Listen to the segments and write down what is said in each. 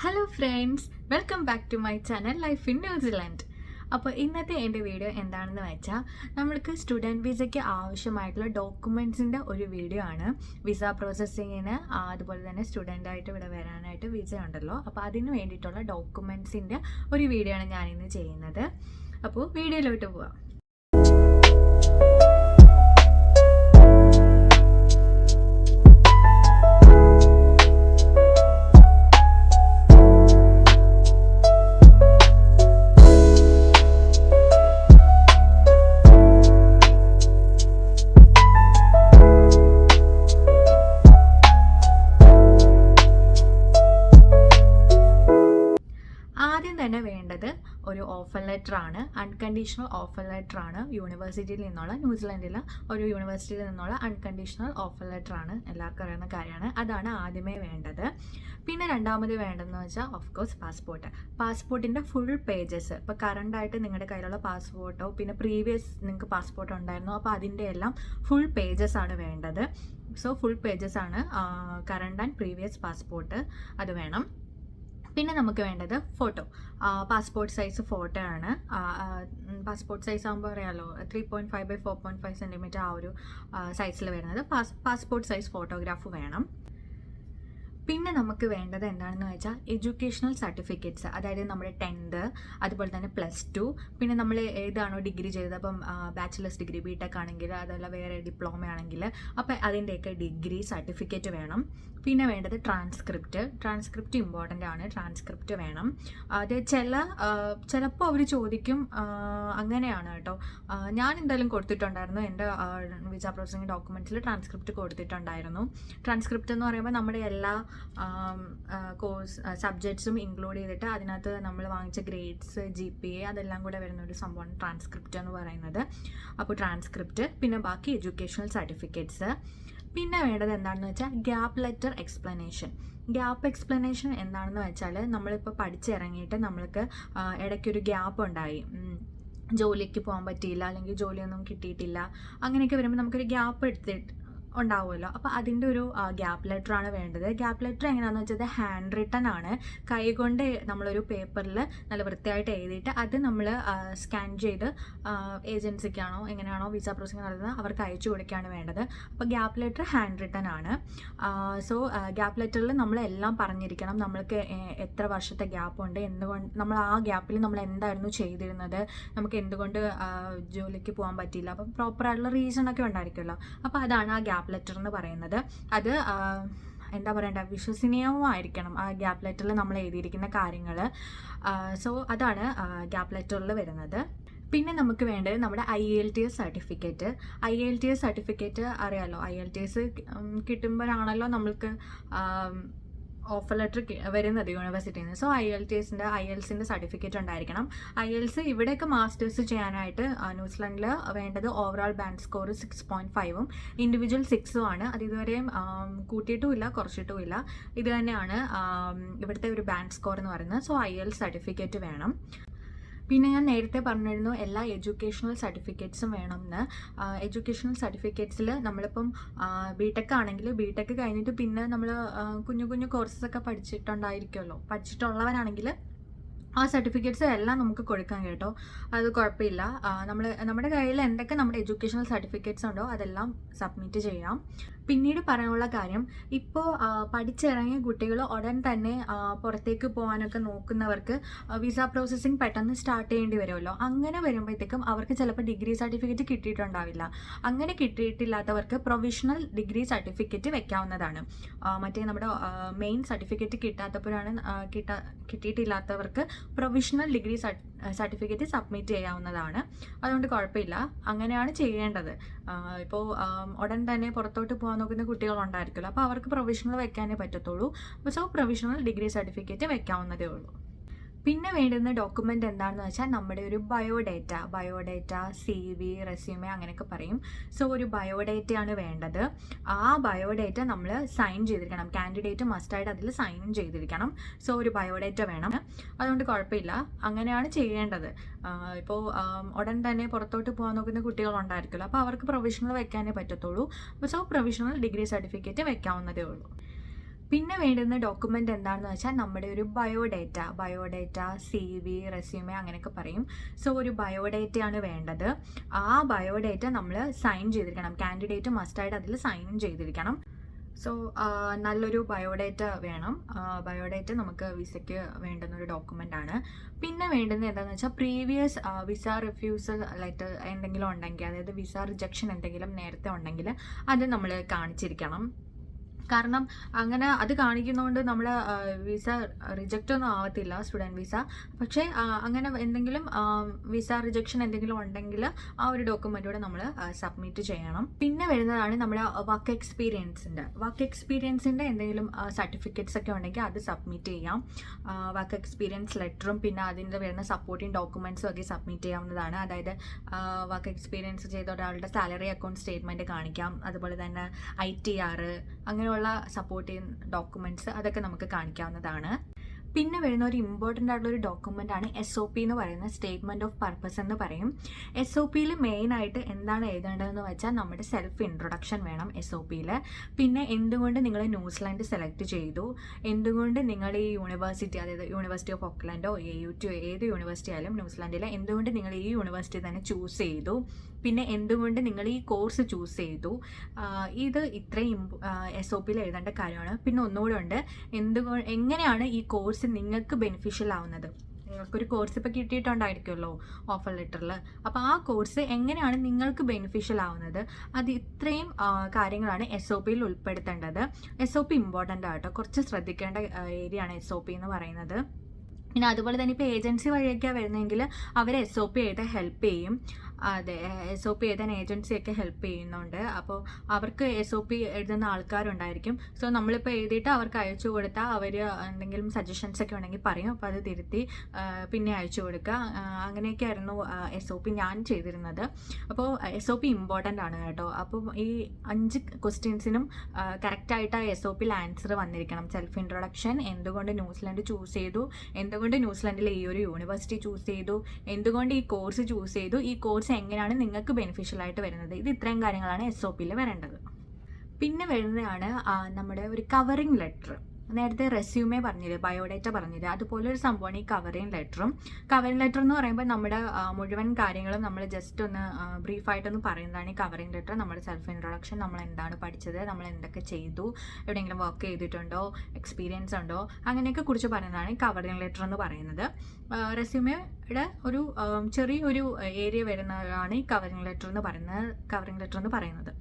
Hello friends welcome back to my channel life in New Zealand അപ്പോൾ ഇന്നത്തെ എന്റെ video എന്താണെന്ന് വെച്ചാൽ നമ്മൾക്ക് സ്റ്റുഡന്റ് വിസയ്ക്ക് ആവശ്യമായിട്ടുള്ള ഡോക്യുമെന്റ്സിന്റെ ഒരു വീഡിയോ ആണ്. വിസ പ്രോസസ്സിങ്ങിന് അതുപോലെ തന്നെ സ്റ്റുഡന്റായിട്ട് ഇവിടെ വരാനായിട്ട് വിസ ഉണ്ടല്ലോ. അപ്പോൾ അതിന് വേണ്ടിയിട്ടുള്ള ഡോക്യുമെന്റ്സിന്റെ ഒരു വീഡിയോ ആണ് ഞാനിന്ന് ചെയ്യുന്നത്. അപ്പോൾ വീഡിയോയിലോട്ട് പോവാം. ആണ് അൺകണ്ടീഷണൽ ഓഫർ ലെറ്റർ ആണ് യൂണിവേഴ്സിറ്റിയിൽ നിന്നുള്ള ന്യൂസിലൻഡിലെ ഒരു യൂണിവേഴ്സിറ്റിയിൽ നിന്നുള്ള അൺകണ്ടീഷണൽ ഓഫർ ലെറ്റർ ആണ് എല്ലാവർക്കും അറിയുന്ന കാര്യമാണ്. അതാണ് ആദ്യമേ വേണ്ടത്. പിന്നെ രണ്ടാമത് വേണ്ടതെന്ന് വെച്ചാൽ ഓഫ് കോഴ്സ് പാസ്പോർട്ട് പാസ്പോർട്ടിന്റെ ഫുൾ പേജസ് ഇപ്പോൾ കറണ്ടായിട്ട് നിങ്ങളുടെ കയ്യിലുള്ള പാസ്പോർട്ടോ പിന്നെ പ്രീവിയസ് നിങ്ങൾക്ക് പാസ്പോർട്ട് ഉണ്ടായിരുന്നു അപ്പോൾ അതിന്റെ എല്ലാം ഫുൾ പേജസ് ആണ് വേണ്ടത്. സോ ഫുൾ പേജസ് ആണ് കറണ്ട് ആൻഡ് പ്രീവിയസ് പാസ്പോർട്ട് അത് വേണം. പിന്നെ നമുക്ക് വേണ്ടത് ഫോട്ടോ പാസ്പോർട്ട് സൈസ് ഫോട്ടോ ആണ്. പാസ്പോർട്ട് സൈസ് ആകുമ്പോൾ അറിയാമല്ലോ three point five by four point five centimetre ആ ഒരു സൈസിൽ വരുന്നത്. പാസ് പാസ്പോർട്ട് സൈസ് ഫോട്ടോഗ്രാഫ് വേണം. പിന്നെ നമുക്ക് വേണ്ടത് എന്താണെന്ന് വെച്ചാൽ എഡ്യൂക്കേഷണൽ സർട്ടിഫിക്കറ്റ്സ് അതായത് നമ്മുടെ ടെൻത്ത് അതുപോലെ തന്നെ പ്ലസ് ടു പിന്നെ നമ്മൾ ഏതാണോ ഡിഗ്രി ചെയ്തത് അപ്പം ബാച്ചിലേഴ്സ് ഡിഗ്രി ബി ടെക് ആണെങ്കിൽ അതല്ല വേറെ ഡിപ്ലോമ ആണെങ്കിൽ അപ്പം അതിന്റെയൊക്കെ ഡിഗ്രി സർട്ടിഫിക്കറ്റ് വേണം. പിന്നെ വേണ്ടത് ട്രാൻസ്ക്രിപ്റ്റ് ട്രാൻസ്ക്രിപ്റ്റ് ഇമ്പോർട്ടന്റ് ആണ്. ട്രാൻസ്ക്രിപ്റ്റ് വേണം. അത് ചില ചിലപ്പോൾ അവർ ചോദിക്കും അങ്ങനെയാണ് കേട്ടോ. ഞാൻ എന്തായാലും കൊടുത്തിട്ടുണ്ടായിരുന്നു. എന്റെ വിസ പ്രോസസിങ് ഡോക്യുമെന്റ്സിൽ ട്രാൻസ്ക്രിപ്റ്റ് കൊടുത്തിട്ടുണ്ടായിരുന്നു. ട്രാൻസ്ക്രിപ്റ്റ് എന്ന് പറയുമ്പോൾ നമ്മുടെ എല്ലാ കോഴ്സ് സബ്ജക്ട്സും ഇൻക്ലൂഡ് ചെയ്തിട്ട് അതിനകത്ത് നമ്മൾ വാങ്ങിച്ച ഗ്രേഡ്സ് ജി പി എ അതെല്ലാം കൂടെ വരുന്ന ഒരു സംഭവമാണ് ട്രാൻസ്ക്രിപ്റ്റ് എന്ന് പറയുന്നത്. അപ്പോൾ ട്രാൻസ്ക്രിപ്റ്റ് പിന്നെ ബാക്കി എഡ്യൂക്കേഷണൽ സർട്ടിഫിക്കറ്റ്സ് പിന്നെ വേണ്ടത് എന്താണെന്ന് വെച്ചാൽ gap letter explanation gap explanation എന്താണെന്ന് വെച്ചാൽ നമ്മളിപ്പോൾ പഠിച്ചിറങ്ങിയിട്ട് നമ്മൾക്ക് ഇടയ്ക്കൊരു ഗ്യാപ്പ് ഉണ്ടായി. ജോലിക്ക് പോകാൻ പറ്റിയില്ല അല്ലെങ്കിൽ ജോലിയൊന്നും കിട്ടിയിട്ടില്ല അങ്ങനെയൊക്കെ വരുമ്പോൾ നമുക്കൊരു ഗ്യാപ്പ് എടുത്തിട്ട് ഉണ്ടാവുമല്ലോ. അപ്പോൾ അതിന്റെ ഒരു ഗ്യാപ്പ് ലെറ്റർ ആണ് വേണ്ടത്. ഗ്യാപ്പ് ലെറ്റർ എങ്ങനെയാണെന്ന് വെച്ചാൽ ഹാൻഡ് റിട്ടൺ ആണ്. കൈകൊണ്ട് നമ്മളൊരു പേപ്പറിൽ നല്ല വൃത്തിയായിട്ട് എഴുതിയിട്ട് അത് നമ്മൾ സ്കാൻ ചെയ്ത് ഏജൻസിക്കാണോ എങ്ങനെയാണോ വിസ പ്രോസസിങ് നടത്തുന്നത് അവർക്ക് അയച്ചു കൊടുക്കുകയാണ് വേണ്ടത്. അപ്പോൾ ഗ്യാപ്പ് ലെറ്റർ ഹാൻഡ് റിട്ടൺ ആണ് സോ ഗ്യാപ്പ് ലെറ്ററിൽ നമ്മൾ എല്ലാം പറഞ്ഞിരിക്കണം. നമ്മൾക്ക് എത്ര വർഷത്തെ ഗ്യാപ്പ് ഉണ്ട് എന്തുകൊണ്ട് നമ്മൾ ആ ഗ്യാപ്പിൽ നമ്മൾ എന്തായിരുന്നു ചെയ്തിരുന്നത് നമുക്ക് എന്തുകൊണ്ട് ജോലിക്ക് പോകാൻ പറ്റിയില്ല. അപ്പം പ്രോപ്പറായിട്ടുള്ള റീസൺ ഒക്കെ ഉണ്ടായിരിക്കുമല്ലോ. അപ്പോൾ അതാണ് ആ ഗ്യാപ്പ് ലെറ്റർ എന്ന് പറയുന്നത്. അത് എന്താ പറയണ്ട വിശ്വസനീയവുമായിരിക്കണം ആ ഗ്യാപ്പ് ലെറ്ററിൽ നമ്മൾ എഴുതിയിരിക്കുന്ന കാര്യങ്ങൾ. സോ അതാണ് ഗ്യാപ്പ് ലെറ്ററിൽ വരുന്നത്. പിന്നെ നമുക്ക് വേണ്ടത് നമ്മുടെ I L T S certificate I L T S certificate അറിയാമല്ലോ ഐ എൽ ടി എസ് കിട്ടുമ്പോഴാണല്ലോ നമ്മൾക്ക് ഓഫർ ലെറ്റർ വരുന്നത് യൂണിവേഴ്സിറ്റിയിൽ നിന്ന് സോ ഐ എൽ ടി എസിന്റെ ഐ എൽസിന്റെ സർട്ടിഫിക്കറ്റ് ഉണ്ടായിരിക്കണം. ഐ എൽസ് ഇവിടെയൊക്കെ മാസ്റ്റേഴ്സ് ചെയ്യാനായിട്ട് ന്യൂസിലൻഡിൽ വേണ്ടത് overall band score six point ഫൈവും ഇൻഡിവിജ്വൽ സിക്സും ആണ്. അത് ഇതുവരെയും കൂട്ടിയിട്ടുമില്ല കുറച്ചിട്ടുമില്ല. ഇത് തന്നെയാണ് ഇവിടുത്തെ ഒരു ബാൻഡ് സ്കോർ എന്ന് പറയുന്നത്. സോ ഐ എൽ സർട്ടിഫിക്കറ്റ് വേണം. പിന്നെ ഞാൻ നേരത്തെ പറഞ്ഞിരുന്നു എല്ലാ എഡ്യൂക്കേഷണൽ സർട്ടിഫിക്കറ്റ്സും വേണമെന്ന് എഡ്യൂക്കേഷണൽ സർട്ടിഫിക്കറ്റ്സിൽ നമ്മളിപ്പം ബി ടെക് ആണെങ്കിൽ ബി ടെക് കഴിഞ്ഞിട്ട് പിന്നെ നമ്മൾ കുഞ്ഞു കുഞ്ഞു കോഴ്സസ് ഒക്കെ പഠിച്ചിട്ടുണ്ടായിരിക്കുമല്ലോ പഠിച്ചിട്ടുള്ളവരാണെങ്കിൽ ആ സർട്ടിഫിക്കറ്റ്സ് എല്ലാം നമുക്ക് കൊടുക്കാം കേട്ടോ. അത് കുഴപ്പമില്ല. നമ്മൾ നമ്മുടെ കയ്യിൽ എന്തൊക്കെ നമ്മുടെ എഡ്യൂക്കേഷണൽ സർട്ടിഫിക്കറ്റ്സ് ഉണ്ടോ അതെല്ലാം സബ്മിറ്റ് ചെയ്യാം. പിന്നീട് പറയാനുള്ള കാര്യം ഇപ്പോൾ പഠിച്ചിറങ്ങിയ കുട്ടികൾ ഉടൻ തന്നെ പുറത്തേക്ക് പോകാനൊക്കെ നോക്കുന്നവർക്ക് വിസ പ്രോസസ്സിങ് പെട്ടെന്ന് സ്റ്റാർട്ട് ചെയ്യേണ്ടി വരുമല്ലോ. അങ്ങനെ വരുമ്പോഴത്തേക്കും അവർക്ക് ചിലപ്പോൾ ഡിഗ്രി സർട്ടിഫിക്കറ്റ് കിട്ടിയിട്ടുണ്ടാവില്ല. അങ്ങനെ കിട്ടിയിട്ടില്ലാത്തവർക്ക് പ്രൊവിഷണൽ ഡിഗ്രി സർട്ടിഫിക്കറ്റ് വെക്കാവുന്നതാണ്. മറ്റേ നമ്മുടെ മെയിൻ സർട്ടിഫിക്കറ്റ് കിട്ടാത്തപ്പോഴാണ് കിട്ടാ കിട്ടിയിട്ടില്ലാത്തവർക്ക് പ്രൊവിഷണൽ ഡിഗ്രി സർട്ടിഫിക്കറ്റ് സബ്മിറ്റ് ചെയ്യാവുന്നതാണ്. അതുകൊണ്ട് കുഴപ്പമില്ല. അങ്ങനെയാണ് ചെയ്യേണ്ടത്. ഇപ്പോൾ ഉടൻ തന്നെ പുറത്തോട്ട് പോകാൻ നോക്കുന്ന കുട്ടികളുണ്ടായിരിക്കുമല്ലോ. അപ്പോൾ അവർക്ക് പ്രൊവിഷണൽ വെക്കാനേ പറ്റത്തുള്ളൂ. സോ പ്രൊവിഷണൽ ഡിഗ്രി സർട്ടിഫിക്കറ്റ് വെക്കാവുന്നതേ ഉള്ളൂ. പിന്നെ വേണ്ടുന്ന ഡോക്യുമെന്റ് എന്താണെന്ന് വെച്ചാൽ നമ്മുടെ ഒരു biodata biodata C V resume അങ്ങനെയൊക്കെ പറയും. സോ ഒരു ബയോഡേറ്റയാണ് വേണ്ടത്. ആ ബയോഡേറ്റ നമ്മൾ സൈൻ ചെയ്തിരിക്കണം. കാൻഡിഡേറ്റ് മസ്റ്റായിട്ട് അതിൽ സൈൻ ചെയ്തിരിക്കണം. സോ ഒരു ബയോഡേറ്റ വേണം. അതുകൊണ്ട് കുഴപ്പമില്ല. അങ്ങനെയാണ് ചെയ്യേണ്ടത്. ഇപ്പോൾ ഉടൻ തന്നെ പുറത്തോട്ട് പോകാൻ നോക്കുന്ന കുട്ടികളുണ്ടായിരിക്കുമല്ലോ. അപ്പോൾ അവർക്ക് പ്രൊവിഷണൽ വെക്കാനേ പറ്റത്തുള്ളൂ. സോ പ്രൊവിഷണൽ ഡിഗ്രി സർട്ടിഫിക്കറ്റ് വെക്കാവുന്നതേ ഉള്ളൂ. പിന്നെ വേണ്ടുന്ന ഡോക്യുമെന്റ് എന്താണെന്ന് വെച്ചാൽ നമ്മുടെ ഒരു biodata biodata C V resume അങ്ങനെയൊക്കെ പറയും. സോ ഒരു ബയോഡേറ്റയാണ് വേണ്ടത്. ആ ബയോഡേറ്റ നമ്മൾ സൈൻ ചെയ്തിരിക്കണം. കാൻഡിഡേറ്റ് മസ്റ്റായിട്ട് അതിൽ സൈൻ ചെയ്തിരിക്കണം. സോ നല്ലൊരു ബയോഡേറ്റ വേണം. ബയോഡേറ്റ നമുക്ക് വിസയ്ക്ക് വേണ്ടുന്ന ഒരു ഡോക്യുമെന്റ് ആണ്. പിന്നെ വേണ്ടുന്നത് എന്താണെന്ന് വെച്ചാൽ പ്രീവിയസ് വിസ റിഫ്യൂസൽ ലെറ്റർ എന്തെങ്കിലും ഉണ്ടെങ്കിൽ അതായത് വിസ റിജക്ഷൻ എന്തെങ്കിലും നേരത്തെ ഉണ്ടെങ്കിൽ അത് നമ്മൾ കാണിച്ചിരിക്കണം. കാരണം അങ്ങനെ അത് കാണിക്കുന്നതുകൊണ്ട് നമ്മൾ വിസ റിജക്റ്റ് ഒന്നും ആവത്തില്ല സ്റ്റുഡന്റ് വിസ. പക്ഷേ അങ്ങനെ എന്തെങ്കിലും വിസ റിജക്ഷൻ എന്തെങ്കിലും ഉണ്ടെങ്കിൽ ആ ഒരു ഡോക്യുമെന്റൂടെ നമ്മൾ സബ്മിറ്റ് ചെയ്യണം. പിന്നെ വരുന്നതാണ് നമ്മുടെ വർക്ക് എക്സ്പീരിയൻസിന്റെ വർക്ക് എക്സ്പീരിയൻസിന്റെ എന്തെങ്കിലും സർട്ടിഫിക്കറ്റ്സ് ഒക്കെ ഉണ്ടെങ്കിൽ അത് സബ്മിറ്റ് ചെയ്യാം. വർക്ക് എക്സ്പീരിയൻസ് ലെറ്ററും പിന്നെ അതിന്റെ വരുന്ന സപ്പോർട്ടിങ് ഡോക്യുമെന്റ്സും ഒക്കെ സബ്മിറ്റ് ചെയ്യാവുന്നതാണ്. അതായത് വർക്ക് എക്സ്പീരിയൻസ് ചെയ്ത ഒരാളുടെ സാലറി അക്കൗണ്ട് സ്റ്റേറ്റ്മെന്റ് കാണിക്കാം. അതുപോലെ തന്നെ ഐ ടി ആർ സപ്പോർട്ട് ചെയ്യുന്ന ഡോക്യുമെന്റ്സ് അതൊക്കെ നമുക്ക് കാണിക്കാവുന്നതാണ്. പിന്നെ വരുന്ന ഒരു ഇമ്പോർട്ടന്റ് ആയിട്ടുള്ള ഒരു ഡോക്യുമെന്റ് ആണ് എസ് ഒ പി എന്ന് പറയുന്ന സ്റ്റേറ്റ്മെന്റ് ഓഫ് പർപ്പസ് എന്ന് പറയും. എസ് ഒ പിയിൽ മെയിനായിട്ട് എന്താണ് എഴുതേണ്ടതെന്ന് വെച്ചാൽ നമ്മുടെ സെൽഫ് ഇൻട്രൊഡക്ഷൻ വേണം എസ് ഒ പിയിൽ പിന്നെ എന്തുകൊണ്ട് നിങ്ങൾ ന്യൂസിലാൻഡ് സെലക്ട് ചെയ്തു? എന്തുകൊണ്ട് നിങ്ങൾ ഈ യൂണിവേഴ്സിറ്റി അതായത് യൂണിവേഴ്സിറ്റി ഓഫ് ഓക്ലാൻഡോ എ യു ടി ഏത് യൂണിവേഴ്സിറ്റി ആയാലും ന്യൂസിലാൻഡിലെ എന്തുകൊണ്ട് നിങ്ങൾ ഈ യൂണിവേഴ്സിറ്റി തന്നെ ചൂസ് ചെയ്തു? പിന്നെ എന്തുകൊണ്ട് നിങ്ങൾ ഈ കോഴ്സ് ചൂസ് ചെയ്തു? ഇത് ഇത്രയും എസ് ഒ പിയിൽ എഴുതേണ്ട കാര്യമാണ്. പിന്നെ ഒന്നുകൂടെ ഉണ്ട്. എന്തുകൊണ്ട് എങ്ങനെയാണ് ഈ കോഴ്സ് നിങ്ങൾക്ക് ബെനിഫിഷ്യൽ ആവുന്നത്? നിങ്ങൾക്കൊരു കോഴ്സ് ഇപ്പോൾ കിട്ടിയിട്ടുണ്ടായിരിക്കുമല്ലോ ഓഫർ ലെറ്ററിൽ അപ്പോൾ ആ കോഴ്സ് എങ്ങനെയാണ് നിങ്ങൾക്ക് ബെനിഫിഷ്യൽ ആവുന്നത്? അത് ഇത്രയും കാര്യങ്ങളാണ് എസ് ഒ പിയിൽ ഉൾപ്പെടുത്തേണ്ടത്. എസ് ഒ പി ഇമ്പോർട്ടന്റ് ആട്ടോ. കുറച്ച് ശ്രദ്ധിക്കേണ്ട ഏരിയ ആണ് എസ് ഒ പി എന്ന് പറയുന്നത്. പിന്നെ അതുപോലെ തന്നെ ഇപ്പോൾ ഏജൻസി വഴിയൊക്കെയാണ് വരുന്നതെങ്കിൽ അവർ എസ് ഒ പി എഴുതാൻ ഹെൽപ്പ് ചെയ്യും. അതെ എസ് ഒ പി എഴുതാൻ ഏജൻസിയൊക്കെ ഹെൽപ്പ് ചെയ്യുന്നുണ്ട്. അപ്പോൾ അവർക്ക് എസ് ഒ പി എഴുതുന്ന ആൾക്കാരുണ്ടായിരിക്കും. സോ നമ്മളിപ്പോൾ എഴുതിയിട്ട് അവർക്ക് അയച്ചു കൊടുത്താൽ അവർ എന്തെങ്കിലും സജഷൻസ് ഒക്കെ ഉണ്ടെങ്കിൽ പറയും. അപ്പോൾ അത് തിരുത്തി പിന്നെ അയച്ചു കൊടുക്കുക. ആ, അങ്ങനെയൊക്കെ ആയിരുന്നു എസ് ഒ പി ഞാൻ ചെയ്തിരുന്നത്. അപ്പോൾ എസ് ഒ പി ഇമ്പോർട്ടന്റ് ആണ് കേട്ടോ. അപ്പോൾ ഈ അഞ്ച് ക്വസ്റ്റ്യൻസിനും കറക്റ്റായിട്ട് ആ എസ് ഒ പിയിൽ ആൻസർ വന്നിരിക്കണം. സെൽഫ് ഇൻട്രൊഡക്ഷൻ എന്തുകൊണ്ട് ന്യൂസിലാൻഡ് ചൂസ് ചെയ്തു? എന്തുകൊണ്ട് ന്യൂസിലാൻഡിലെ ഈ ഒരു യൂണിവേഴ്സിറ്റി ചൂസ് ചെയ്തു? എന്തുകൊണ്ട് ഈ കോഴ്സ് ചൂസ് ചെയ്തു? ഈ കോഴ്സ് എങ്ങനെയാണ് നിങ്ങൾക്ക് ബെനിഫിഷ്യൽ ആയിട്ട് വരുന്നത്? ഇത് ഇത്രയും കാര്യങ്ങളാണ് എസ് ഒ പിയിൽ വരേണ്ടത്. പിന്നെ വരുന്നതാണ് നമ്മുടെ ഒരു കവറിങ് ലെറ്റർ നേരത്തെ റെസ്യൂമേ പറഞ്ഞില്ലേ ബയോഡേറ്റ പറഞ്ഞില്ലേ അതുപോലെ ഒരു സംഭവമാണ് ഈ കവറിങ് ലെറ്ററും കവറിങ് ലെറ്റർ എന്ന് പറയുമ്പോൾ നമ്മുടെ മുഴുവൻ കാര്യങ്ങളും നമ്മൾ ജസ്റ്റ് ഒന്ന് ബ്രീഫായിട്ടൊന്ന് പറയുന്നതാണ് ഈ കവറിങ് ലെറ്റർ നമ്മുടെ സെൽഫ് ഇൻട്രൊഡക്ഷൻ നമ്മൾ എന്താണ് പഠിച്ചത് നമ്മൾ എന്തൊക്കെ ചെയ്തു എവിടെയെങ്കിലും വർക്ക് ചെയ്തിട്ടുണ്ടോ എക്സ്പീരിയൻസ് ഉണ്ടോ അങ്ങനെയൊക്കെ കുറിച്ച് പറയുന്നതാണ് ഈ കവറിങ് ലെറ്റർ എന്ന് പറയുന്നത്. റെസ്യൂമേയുടെ ഒരു ചെറിയൊരു ഏരിയ വരുന്നതാണ് ഈ കവറിങ് ലെറ്റർ എന്ന് പറയുന്നത് കവറിങ് ലെറ്റർ എന്ന് പറയുന്നത്.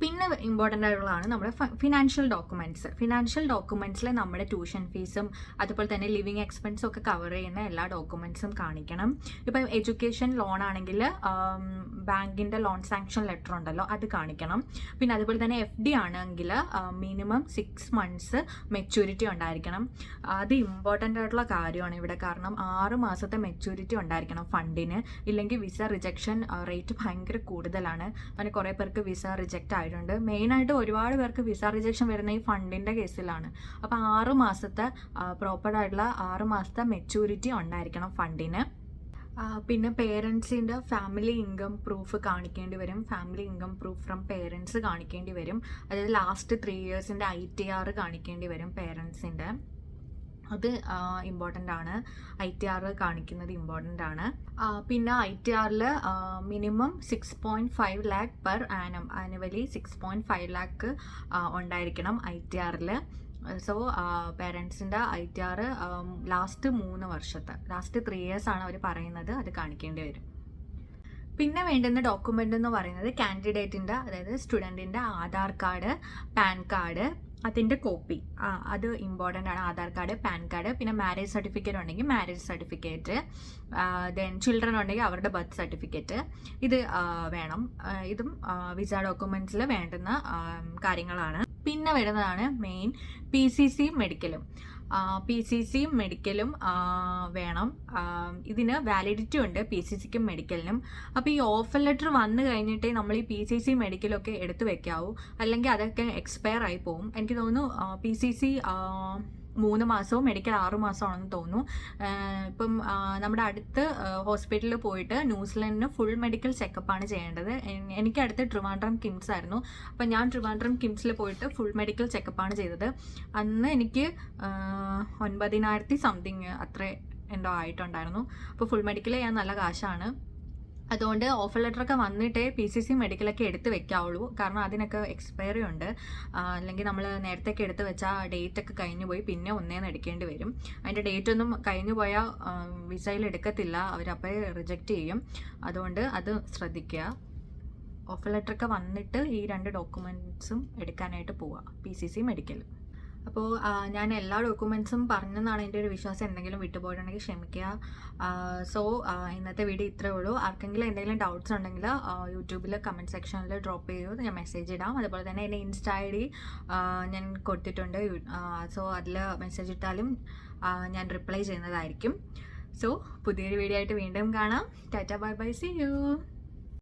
പിന്നെ ഇമ്പോർട്ടന്റ് ആയിട്ടുള്ളതാണ് നമ്മുടെ ഫിനാൻഷ്യൽ ഡോക്യുമെന്റ്സ് ഫിനാൻഷ്യൽ ഡോക്യുമെന്റ്സിൽ നമ്മുടെ ട്യൂഷൻ ഫീസും അതുപോലെ തന്നെ ലിവിങ് എക്സ്പെൻസും ഒക്കെ കവർ ചെയ്യുന്ന എല്ലാ ഡോക്യുമെന്റ്സും കാണിക്കണം. ഇപ്പം എഡ്യൂക്കേഷൻ ലോൺ ആണെങ്കിൽ ബാങ്കിന്റെ ലോൺ സാങ്ഷൻ ലെറ്റർ ഉണ്ടല്ലോ അത് കാണിക്കണം. പിന്നെ അതുപോലെ തന്നെ എഫ് ഡി ആണെങ്കിൽ മിനിമം സിക്സ് മന്ത്സ് മെച്യൂരിറ്റി ഉണ്ടായിരിക്കണം. അത് ഇമ്പോർട്ടന്റ് ആയിട്ടുള്ള കാര്യമാണ് ഇവിടെ. കാരണം ആറ് മാസത്തെ മെച്യൂരിറ്റി ഉണ്ടായിരിക്കണം ഫണ്ടിന് ഇല്ലെങ്കിൽ വിസ റിജക്ഷൻ റേറ്റ് ഭയങ്കര കൂടുതലാണ്. അങ്ങനെ കുറേ പേർക്ക് വിസ റിജക്റ്റ് ആയിട്ടുണ്ട്. മെയിനായിട്ട് ഒരുപാട് പേർക്ക് വിസ റിജക്ഷൻ വരുന്ന ഈ ഫണ്ടിന്റെ കേസിലാണ്. അപ്പോൾ ആറ് മാസത്തെ പ്രോപ്പറായിട്ടുള്ള ആറ് മാസത്തെ മെച്യൂരിറ്റി ഉണ്ടായിരിക്കണം ഫണ്ടിന്. പിന്നെ പേരൻസിന്റെ ഫാമിലി ഇൻകം പ്രൂഫ് കാണിക്കേണ്ടി വരും. Family income proof from parents കാണിക്കേണ്ടി വരും. അതായത് ലാസ്റ്റ് ത്രീ ഇയേഴ്സിന്റെ ഐ ടി കാണിക്കേണ്ടി വരും പേരൻസിന്റെ അത് ഇമ്പോർട്ടന്റ് ആണ്. ഐ ടി ആർ കാണിക്കുന്നത് ഇമ്പോർട്ടന്റ് ആണ്. പിന്നെ ഐ ടി ആറിൽ minimum six point five lakh per annum annually six point five lakh ഉണ്ടായിരിക്കണം ഐ ടി ആറിൽ സോ പേരൻസിന്റെ ഐ ടി ആർ ലാസ്റ്റ് മൂന്ന് വർഷത്തെ ലാസ്റ്റ് ത്രീ ഇയേഴ്സ് ആണ് അവർ പറയുന്നത് അത് കാണിക്കേണ്ടി വരും. പിന്നെ വേണ്ടുന്ന ഡോക്യുമെന്റ് എന്ന് പറയുന്നത് കാൻഡിഡേറ്റിന്റെ അതായത് സ്റ്റുഡന്റിന്റെ ആധാർ കാർഡ് പാൻ കാർഡ് അതിന്റെ കോപ്പി ആ അത് ഇമ്പോർട്ടന്റ് ആണ്. ആധാർ കാർഡ് പാൻ കാർഡ് പിന്നെ മാരേജ് സർട്ടിഫിക്കറ്റ് ഉണ്ടെങ്കിൽ മാരേജ് സർട്ടിഫിക്കറ്റ് ദെൻ ചിൽഡ്രൻ ഉണ്ടെങ്കിൽ അവരുടെ ബർത്ത് സർട്ടിഫിക്കറ്റ് ഇത് വേണം. ഇതും വിസ ഡോക്യുമെന്റ്സിൽ വേണ്ടുന്ന കാര്യങ്ങളാണ്. പിന്നെ വരുന്നതാണ് മെയിൻ പി സി സി മെഡിക്കലും പി സി സിയും മെഡിക്കലും വേണം. ഇതിന് വാലിഡിറ്റി ഉണ്ട് പി സി സിക്കും മെഡിക്കലിനും അപ്പോൾ ഈ ഓഫർ ലെറ്റർ വന്നു കഴിഞ്ഞിട്ടേ നമ്മൾ ഈ പി സി സി മെഡിക്കലൊക്കെ എടുത്തു വെക്കാവൂ. അല്ലെങ്കിൽ അതൊക്കെ എക്സ്പയർ ആയി പോകും എനിക്ക് തോന്നുന്നു പി സി സി മൂന്ന് മാസവും മെഡിക്കൽ ആറു മാസമാണെന്ന് തോന്നുന്നു. ഇപ്പം നമ്മുടെ അടുത്ത് ഹോസ്പിറ്റലിൽ പോയിട്ട് ന്യൂസിലൻഡിന് ഫുൾ മെഡിക്കൽ ചെക്കപ്പാണ് ചെയ്യേണ്ടത്. എനിക്ക് അടുത്ത് ട്രിവാൻഡ്രം കിംസ് ആയിരുന്നു. അപ്പം ഞാൻ ട്രിവാൻഡ്രം കിംസിൽ പോയിട്ട് ഫുൾ മെഡിക്കൽ ചെക്കപ്പാണ് ചെയ്തത്. അന്ന് എനിക്ക് ഒൻപതിനായിരത്തി സംതിങ് അത്ര എന്തോ ആയിട്ടുണ്ടായിരുന്നു. അപ്പോൾ ഫുൾ മെഡിക്കൽ ചെയ്യാൻ നല്ല കാശാണ്. അതുകൊണ്ട് ഓഫർ ലെറ്ററൊക്കെ വന്നിട്ടേ പി സി സി മെഡിക്കലൊക്കെ എടുത്ത് വെക്കാവുള്ളൂ. കാരണം അതിനൊക്കെ എക്സ്പയറി ഉണ്ട്. അല്ലെങ്കിൽ നമ്മൾ നേരത്തെയൊക്കെ എടുത്ത് വെച്ചാൽ ഡേറ്റ് ഒക്കെ കഴിഞ്ഞു പോയി പിന്നെ ഒന്നേന്ന് എടുക്കേണ്ടി വരും. അതിന്റെ ഡേറ്റ് ഒന്നും കഴിഞ്ഞു പോയാൽ വിസയിൽ എടുക്കത്തില്ല. അവരപ്പോൾ റിജക്റ്റ് ചെയ്യും. അതുകൊണ്ട് അത് ശ്രദ്ധിക്കുക. ഓഫർ ലെറ്ററൊക്കെ വന്നിട്ട് ഈ രണ്ട് ഡോക്യുമെന്റ്സും എടുക്കാനായിട്ട് പോവുക പി സി സി മെഡിക്കൽ അപ്പോൾ ഞാൻ എല്ലാ ഡോക്യുമെന്റ്സും പറഞ്ഞെന്നാണ് എന്റെ ഒരു വിശ്വാസം. എന്തെങ്കിലും വിട്ടുപോയിട്ടുണ്ടെങ്കിൽ ക്ഷമിക്കുക. സോ ഇന്നത്തെ വീഡിയോ ഇത്രേ ഉള്ളൂ. ആർക്കെങ്കിലും എന്തെങ്കിലും ഡൗട്ട്സ് ഉണ്ടെങ്കിൽ യൂട്യൂബിൽ കമന്റ് സെക്ഷനിൽ ഡ്രോപ്പ് ചെയ്യൂ. ഞാൻ മെസ്സേജ് ഇടാം. അതുപോലെ തന്നെ എന്റെ ഇൻസ്റ്റ ഐ ഡി ഞാൻ കൊടുത്തിട്ടുണ്ട്. സോ അതിൽ മെസ്സേജ് ഇട്ടാലും ഞാൻ റിപ്ലൈ ചെയ്യുന്നതായിരിക്കും. സോ പുതിയൊരു വീഡിയോ ആയിട്ട് വീണ്ടും കാണാം. Tata bye bye see you